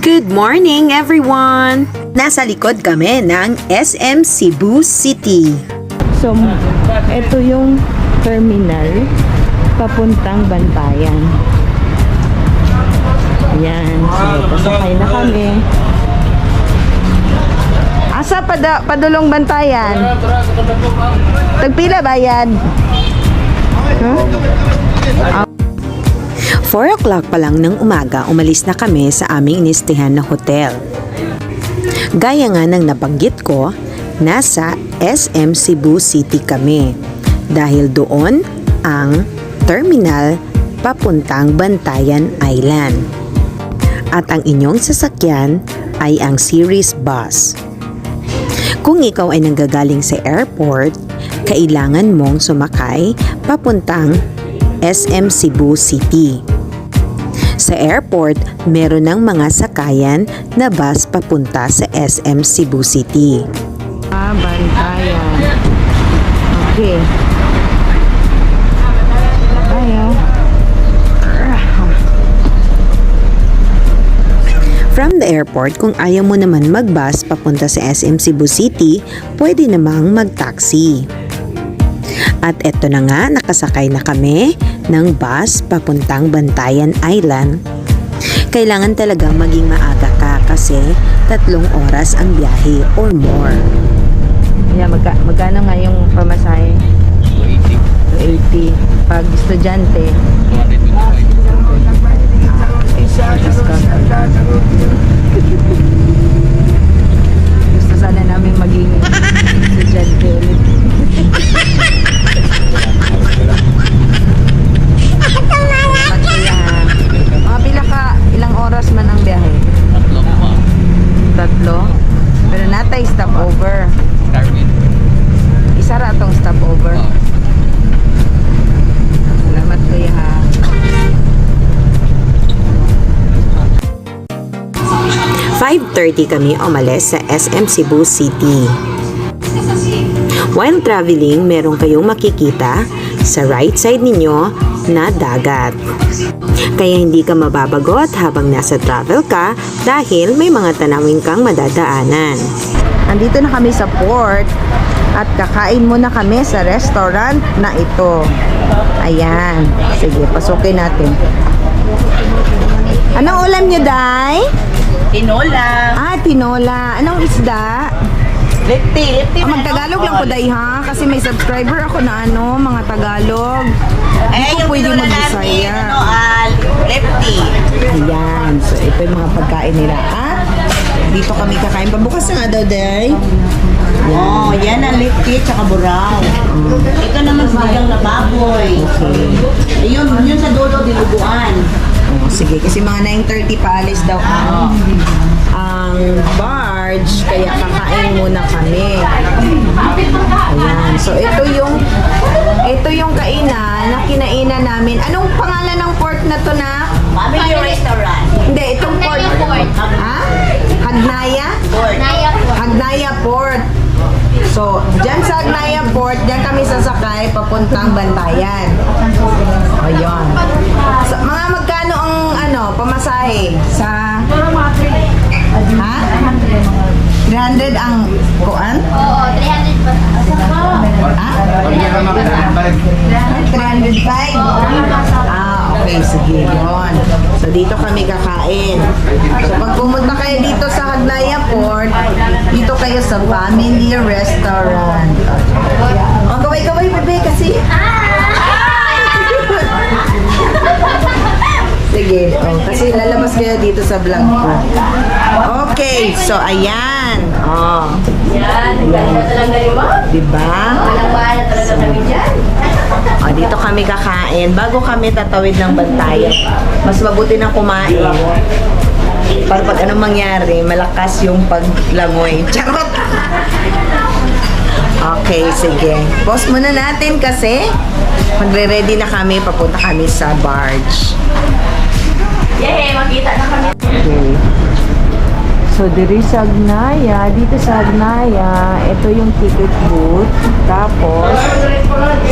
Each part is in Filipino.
Good morning, everyone! Nasa likod kami ng SM Cebu City. So, ito yung terminal papuntang Bantayan. Ayan. So, pasakay na kami. Asa pada, padulong Bantayan? Tagpila bayad? Huh? 4 o'clock pa lang ng umaga, umalis na kami sa aming inistihan na hotel. Gaya nga ng nabanggit ko, nasa SM Cebu City kami. Dahil doon ang terminal papuntang Bantayan Island. At ang inyong sasakyan ay ang series bus. Kung ikaw ay nanggagaling sa airport, kailangan mong sumakay papuntang SM Cebu City. Sa airport, meron ng mga sakayan na bus papunta sa SM Cebu City. Ah, Bantayan. Okay. Tayo. From the airport, kung ayaw mo naman mag-bus papunta sa SM Cebu City, pwede namang mag-taxi. At eto na nga, nakasakay na kami ng bus papuntang Bantayan Island. Kailangan talagang maging maaga ka kasi tatlong oras ang biyahe or more. Yeah, magka, magkano nga yung pamasahe? 280. Pag estudyante, gusto sana namin maging estudyante ulit. 5.30 kami umalis sa SM Cebu City. While traveling, meron kayong makikita sa right side ninyo na dagat. Kaya hindi ka mababagot habang nasa travel ka dahil may mga tanawin kang madadaanan. Andito na kami sa port at kakain muna kami sa restaurant na ito. Ayan. Sige, pasukin natin. Anong ulam niyo, Day? Tinola. Ah, tinola. Anong isda? Lipti, lipti. Ah, Magtagalog lang po, Day, ha? Kasi may subscriber ako na ano, mga Tagalog. Eh, ko pwede mag-Bisaya. ano, ah, lipti. Ayan. So, ito yung mga pagkain nila. At dito kami kakain. Pabukas na nga daw, Day. Oh, yan ang lipti, tsaka buraw. Ito naman sinigang na baboy. Ayun, yun sa dulo, dinuguan. Oh, sige, kasi mga 9.30 paalis daw ang, ang barge, kaya kakain muna kami. Ayan. So, ito yung ito yung kainan na kinainan namin. Anong pangalan ng port na to na? Family restaurant. Hindi, itong port. Ha? Hagnaya? Port. Hagnaya Port. So, dyan sa Hagnaya Port, dyan kami sasakay papuntang Bantayan. Ayun. So, mga magkano ano, pamasahe sa Ha? 300 ang kuan? Oo, 300 pa. Ha? 305? Ah, okay. Sige, yun. So, dito kami kakain. So, pag pumunta kayo dito sa Hagnaya Port, dito kayo sa Family Restaurant. Sa vlog. Okay, so ayan. Oh, Yan, galing na talaga yung mga. diba? Walang bahala talaga kami dyan. O, dito kami kakain. Bago kami tatawid ng bantayan, mas mabuti na kumain. Para pag anong mangyari, malakas yung paglangoy. Charot! Okay, sige. Pause muna natin kasi magre-ready na kami. Papunta kami sa barge. Yay, makita na kami. Okay. So, diri sa Agnaya, dito sa Agnaya, ito yung ticket booth. Tapos,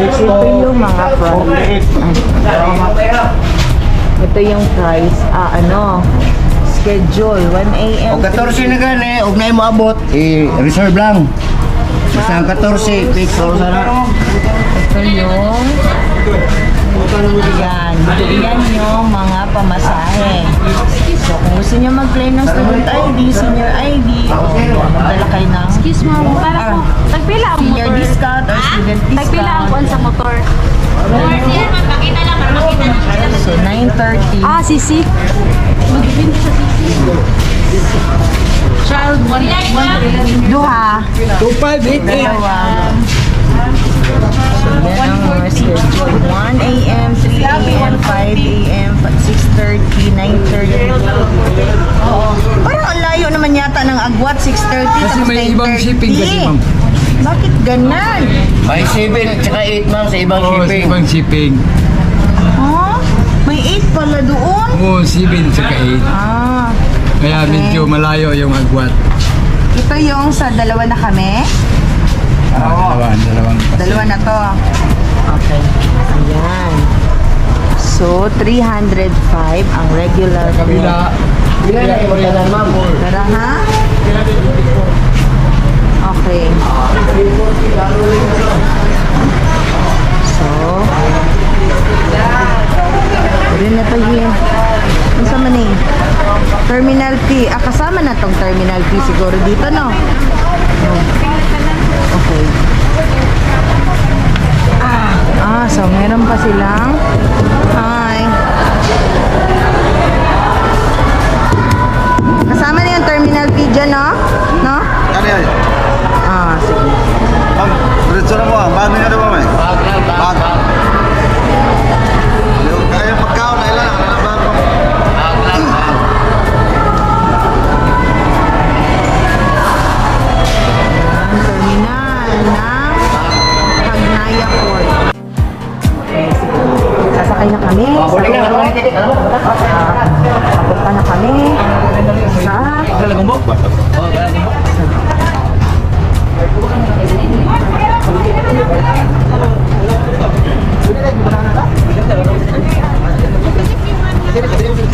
ito yung mga price. Ito yung price, ah, ano, schedule. 1 a.m. O 14 na gani, huwag na mo abot, i-reserve lang. Basta ang 14, fix o sana. Ito yung yan. Yan yung mga pamasahe. So, kung gusto nyo mag-play ng student ID, senior ID, o magdala kayo ng Excuse mo, para po. Tagpila ang senior motor. discount or student Tagpila ang discount. kuwan sa motor. So, 9.30. Ah, sisi. Magbibinti sa sisi. Child, one, one, Duha. 2588. Dalawa. So, yan ang mga schedule. 1 a.m., 3 a.m., 5 a.m., 6.30, 9.30. Oo. Parang ang layo naman yata ng agwat, 6.30 Kasi tapos may ibang 9:30. shipping kasi, ma'am. Bakit ganan? May 7 at saka 8 ma'am sa ibang Oo, sa shipping. ibang shipping. Huh? May 8 pala doon? Oo, 7 sa 8. Ah, Kaya medyo malayo yung agwat. ito yung sa dalawa na kami. Ah, dalawang, dalawang. Dalawa na to. Okay. Ayan. So, 305 ang regular ma'am. Tara ha? Okay. So, rin na to yun. Ano sa maning? Terminal fee. Ah, kasama na tong terminal fee siguro dito, no? Okay. Ah, ah, so meron pa silang kami. Papunta na kami sa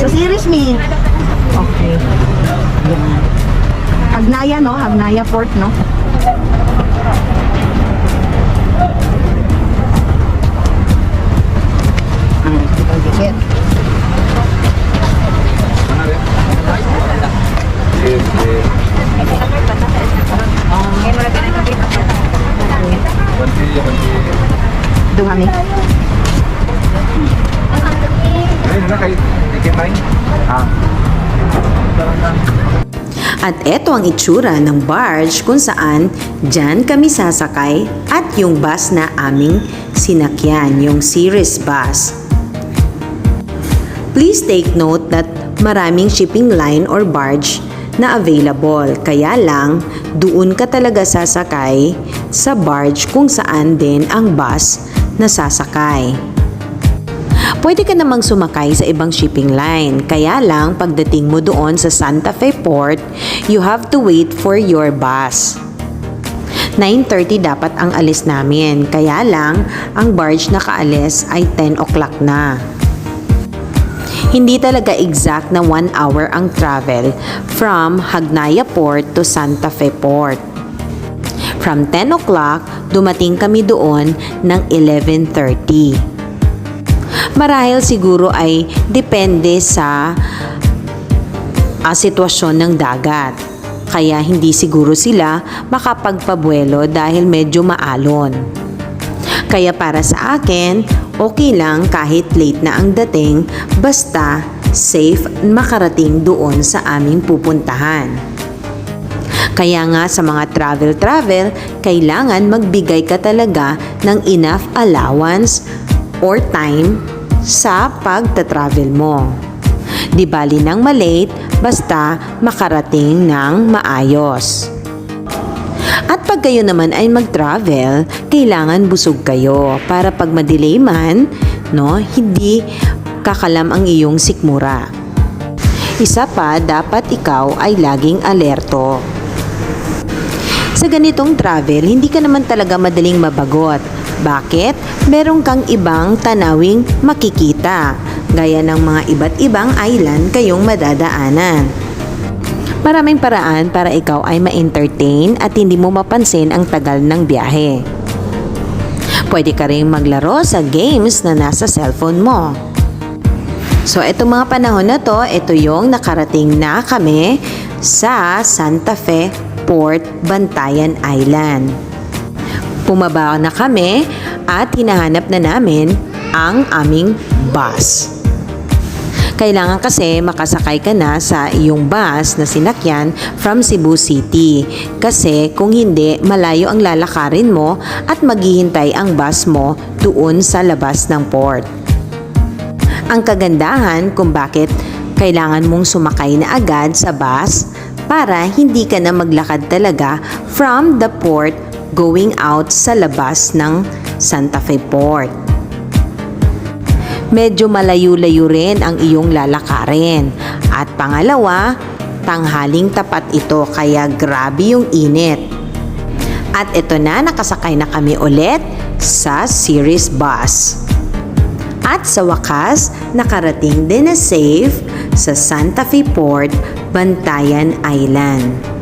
sa series me. Okay. Yan. Hagnaya, no? Hagnaya Port, no? Ah, dikit. Doon kami. At eto ang itsura ng barge kung saan dyan kami sasakay at yung bus na aming sinakyan, yung series bus. Please take note that maraming shipping line or barge na available. Kaya lang, doon ka talaga sasakay sa barge kung saan din ang bus na sasakay. Pwede ka namang sumakay sa ibang shipping line. Kaya lang, pagdating mo doon sa Santa Fe Port, you have to wait for your bus. 9.30 dapat ang alis namin. Kaya lang, ang barge na kaalis ay 10 o'clock na. Hindi talaga exact na 1 hour ang travel from Hagnaya Port to Santa Fe Port. From 10 o'clock, dumating kami doon ng 11.30. Marahil siguro ay depende sa ah, sitwasyon ng dagat. Kaya hindi siguro sila makapagpabuelo dahil medyo maalon. Kaya para sa akin, okay lang kahit late na ang dating basta safe makarating doon sa aming pupuntahan. Kaya nga sa mga travel-travel, kailangan magbigay ka talaga ng enough allowance or time sa pagta-travel mo. Di bali nang malate, basta makarating ng maayos. At pag kayo naman ay mag-travel, kailangan busog kayo para pag madelay man, no, hindi kakalam ang iyong sikmura. Isa pa, dapat ikaw ay laging alerto. Sa ganitong travel, hindi ka naman talaga madaling mabagot. Bakit? Meron kang ibang tanawing makikita, gaya ng mga iba't ibang island kayong madadaanan. Maraming paraan para ikaw ay ma-entertain at hindi mo mapansin ang tagal ng biyahe. Pwede ka rin maglaro sa games na nasa cellphone mo. So, itong mga panahon na to, ito yung nakarating na kami sa Santa Fe Port Bantayan Island. Pumaba na kami at hinahanap na namin ang aming bus. Kailangan kasi makasakay ka na sa iyong bus na sinakyan from Cebu City. Kasi kung hindi, malayo ang lalakarin mo at maghihintay ang bus mo doon sa labas ng port. Ang kagandahan kung bakit kailangan mong sumakay na agad sa bus para hindi ka na maglakad talaga from the port going out sa labas ng Santa Fe Port medyo malayo-layo rin ang iyong lalakarin. At pangalawa, tanghaling tapat ito kaya grabe yung init. At ito na, nakasakay na kami ulit sa series bus. At sa wakas, nakarating din na safe sa Santa Fe Port, Bantayan Island.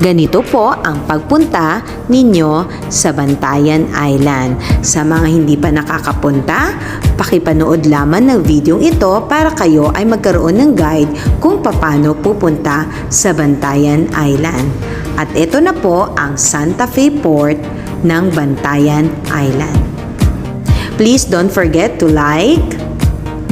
Ganito po ang pagpunta ninyo sa Bantayan Island. Sa mga hindi pa nakakapunta, pakipanood lamang ng video ito para kayo ay magkaroon ng guide kung paano pupunta sa Bantayan Island. At ito na po ang Santa Fe Port ng Bantayan Island. Please don't forget to like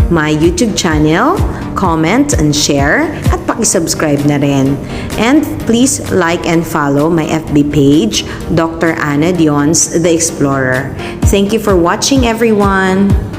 my YouTube channel, comment and share pakisubscribe na rin. And please like and follow my FB page, Dr. Anna Dion's The Explorer. Thank you for watching everyone!